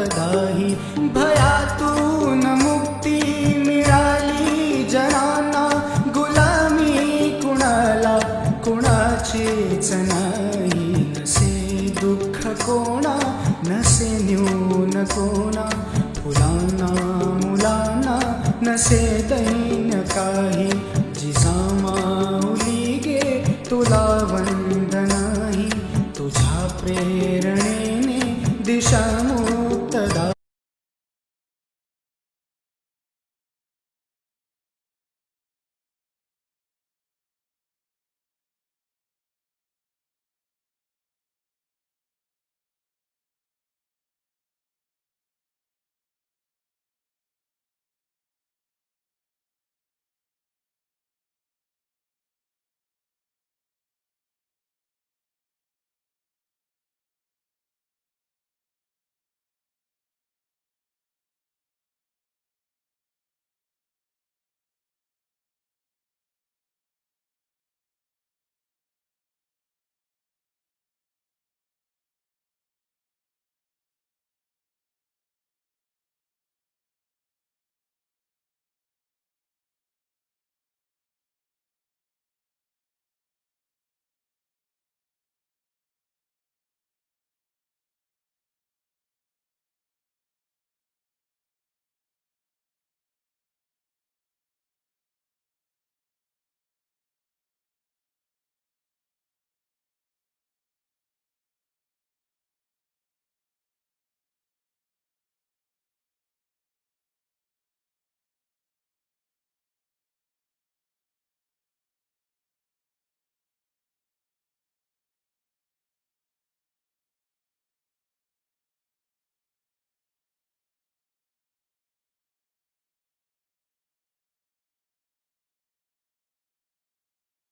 दिशामुक्तदाही भयातून मुक्ती मिळाली जनांना गुलामी कुणाला? कुणाचीच नाही नसे दुःख कोणा नसे न्यून कोणा? फुलांना मुलांना नसे दैन काही. जिजामाऊली गे तुला वंदनाही. तुझ्या प्रेरणेने दिशामू ಸಂತದ